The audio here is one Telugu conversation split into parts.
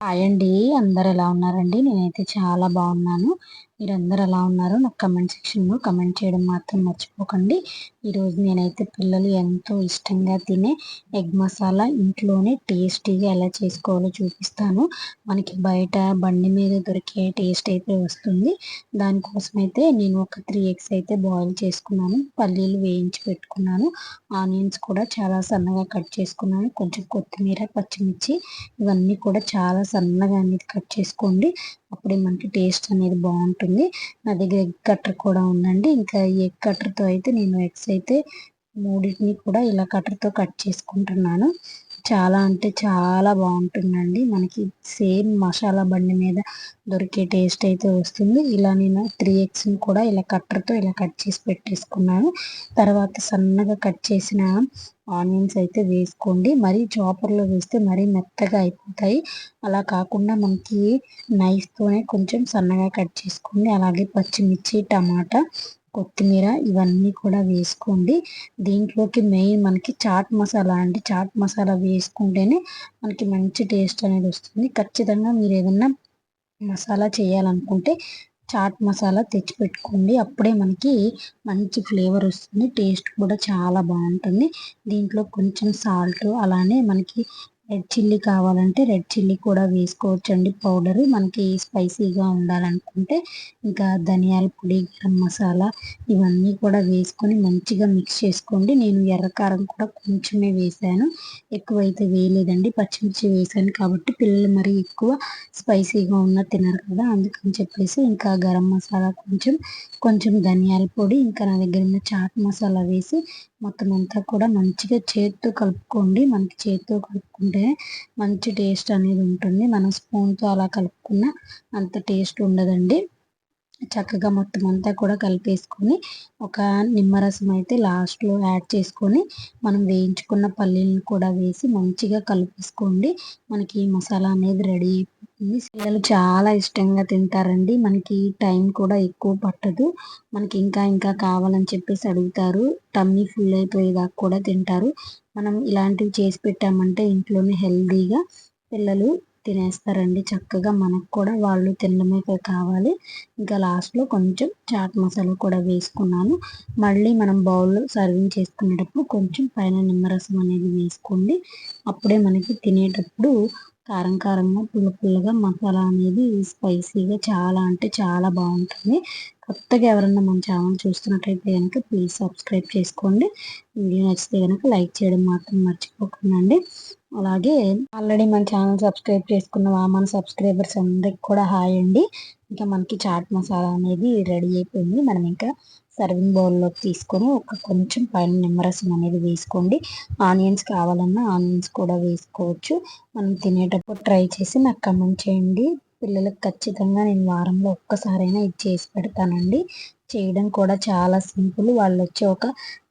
హాయ్ అండి అందరు ఎలా ఉన్నారండి? నేనైతే చాలా బాగున్నాను. మీరందరూ ఎలా ఉన్నారో నాకు కమెంట్ సెక్షన్లో కమెంట్ చేయడం మాత్రం మర్చిపోకండి. ఈరోజు నేనైతే పిల్లలు ఎంతో ఇష్టంగా తినే ఎగ్ మసాలా ఇంట్లోనే టేస్టీగా ఎలా చేసుకోవాలో చూపిస్తాను. మనకి బయట బండి మీద దొరికే టేస్ట్ అయితే వస్తుంది. దానికోసం అయితే నేను ఒక త్రీ ఎగ్స్ అయితే బాయిల్ చేసుకున్నాను. పల్లీలు వేయించి పెట్టుకున్నాను. ఆనియన్స్ కూడా చాలా సన్నగా కట్ చేసుకున్నాను. కొంచెం కొత్తిమీర పచ్చిమిర్చి ఇవన్నీ కూడా చాలా సన్నగా అనేది కట్ చేసుకోండి. అప్పుడే మనకి టేస్ట్ అనేది బాగుంటుంది. నా దగ్గర ఎగ్ కట్టర్ కూడా ఉందండి. ఇంకా ఈ ఎగ్ కట్టర్తో అయితే నేను ఎగ్స్ అయితే మూడింటిని కూడా ఇలా కట్టర్తో కట్ చేసుకుంటున్నాను. చాలా అంటే చాలా బాగుంటుందండి. మనకి సేమ్ మసాలా బండి మీద దొరికే టేస్ట్ అయితే వస్తుంది. ఇలా నేను త్రీ ఎగ్స్ని కూడా ఇలా కట్టర్తో ఇలా కట్ చేసి పెట్టేసుకున్నాను. తర్వాత సన్నగా కట్ చేసిన ఆనియన్స్ అయితే వేసుకోండి. మరీ చాపర్లో వేస్తే మరీ మెత్తగా అయిపోతాయి. అలా కాకుండా మనకి నైఫ్తోనే కొంచెం సన్నగా కట్ చేసుకోండి అలాగే పచ్చిమిర్చి టమాటా కొత్తిమీర ఇవన్నీ కూడా వేసుకోండి. దీంట్లోకి మెయిన్ మనకి చాట్ మసాలా అండి. చాట్ మసాలా వేసుకుంటేనే మనకి మంచి టేస్ట్ అనేది వస్తుంది. ఖచ్చితంగా మీరు ఏదన్నా మసాలా చేయాలనుకుంటే చాట్ మసాలా తెచ్చి పెట్టుకోండి. అప్పుడే మనకి మంచి ఫ్లేవర్ వస్తుంది. టేస్ట్ కూడా చాలా బాగుంటుంది. దీంట్లో కొంచెం సాల్ట్ అలానే మనకి రెడ్ చిల్లీ కావాలంటే రెడ్ చిల్లీ కూడా వేసుకోవచ్చండి. పౌడర్ మనకి స్పైసీగా ఉండాలనుకుంటే ఇంకా ధనియాల పొడి గరం మసాలా ఇవన్నీ కూడా వేసుకొని మంచిగా మిక్స్ చేసుకోండి. నేను ఎర్రకారం కూడా కొంచెమే వేసాను. ఎక్కువైతే వేయలేదండి. పచ్చిమిర్చి వేసాను కాబట్టి పిల్లలు మరి ఎక్కువ స్పైసీగా ఉన్న తినరు కదా అందుకని చెప్పేసి ఇంకా గరం మసాలా కొంచెం కొంచెం ధనియాల పొడి ఇంకా నా దగ్గర ఉన్న చాట్ మసాలా వేసి మొత్తం అంతా కూడా మంచిగా చేతితో కలుపుకోండి. మనకి చేతితో కలుపుకుంటే మంచి టేస్ట్ అనేది ఉంటుంది. మనం స్పూన్తో అలా కలుపుకున్న అంత టేస్ట్ ఉండదండి. చక్కగా మొత్తం అంతా కూడా కలిపేసుకొని ఒక నిమ్మరసం అయితే లాస్ట్లో యాడ్ చేసుకొని మనం వేయించుకున్న పల్లీలను కూడా వేసి మంచిగా కలిపేసుకోండి. మనకి మసాలా అనేది రెడీ పిల్లలు చాలా ఇష్టంగా తింటారండి. మనకి టైం కూడా ఎక్కువ పట్టదు. మనకి ఇంకా ఇంకా కావాలని చెప్పేసి అడుగుతారు. టమ్మీ ఫుల్ అయిపోయేదాకా కూడా తింటారు. మనం ఇలాంటివి చేసి పెట్టామంటే ఇంట్లోనే హెల్దీగా పిల్లలు తినేస్తారండి. చక్కగా మనకు కూడా వాళ్ళు తినడమే కావాలి. ఇంకా లాస్ట్లో కొంచెం చాట్ మసాలా కూడా వేసుకున్నాను. మళ్ళీ మనం బౌల్లో సర్వింగ్ చేసుకునేటప్పుడు కొంచెం పైన నిమ్మరసం అనేది వేసుకోండి. అప్పుడే మనకి తినేటప్పుడు కారం కారంగా పుల్ల పుల్లగా మసాలా అనేది స్పైసీగా చాలా అంటే చాలా బాగుంటుంది. కొత్తగా ఎవరన్నా మన ఛానల్ చూస్తున్నట్లయితే కనుక ప్లీజ్ సబ్స్క్రైబ్ చేసుకోండి. వీడియో నచ్చితే కనుక లైక్ చేయడం మాత్రం మర్చిపోకండి. అలాగే ఆల్రెడీ మన ఛానల్ సబ్స్క్రైబ్ చేసుకున్న మన సబ్స్క్రైబర్స్ అందరికి కూడా హాయ్ అండి. ఇంకా మనకి చాట్ మసాలా అనేది రెడీ అయిపోయింది. మనం ఇంకా సర్వింగ్ బౌల్లోకి తీసుకొని ఒక కొంచెం పైన నిమ్మరసం అనేది వేసుకోండి. ఆనియన్స్ కావాలన్నా ఆనియన్స్ కూడా వేసుకోవచ్చు. మనం తినేటప్పుడు ట్రై చేసి నాకు కమెంట్ చేయండి. పిల్లలకు ఖచ్చితంగా నేను వారంలో ఒక్కసారైనా ఇది చేసి పెడతానండి. చేయడం కూడా చాలా సింపుల్. వాళ్ళు వచ్చి ఒక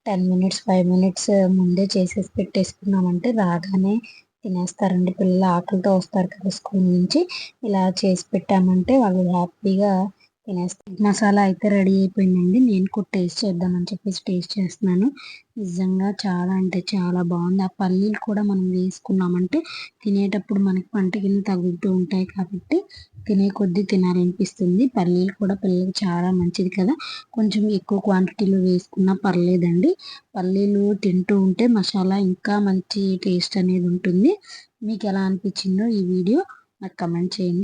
టెన్ మినిట్స్ ఫైవ్ మినిట్స్ ముందే చేసేసి పెట్టేసుకున్నామంటే రాగానే తినేస్తారండి పిల్లలు. ఆకలితో వస్తారు కదా స్కూల్ నుంచి. ఇలా చేసి పెట్టామంటే వాళ్ళు హ్యాపీగా తినేస్తాను మసాలా అయితే రెడీ అయిపోయిందండి. నేను కూడా టేస్ట్ చేద్దామని చెప్పేసి టేస్ట్ చేస్తున్నాను. నిజంగా చాలా అంటే చాలా బాగుంది. ఆ పల్లీలు కూడా మనం వేసుకున్నామంటే తినేటప్పుడు మనకి పంట కింద తగులుతూ ఉంటాయి కాబట్టి తినే కొద్దీ తినాలనిపిస్తుంది. పల్లీలు కూడా పిల్లలకి చాలా మంచిది కదా. కొంచెం ఎక్కువ క్వాంటిటీలో వేసుకున్నా పర్లేదండి. పల్లీలు తింటూ ఉంటే మసాలా ఇంకా మంచి టేస్ట్ అనేది ఉంటుంది. మీకు ఎలా అనిపించిందో ఈ వీడియో నాకు కమెంట్ చేయండి.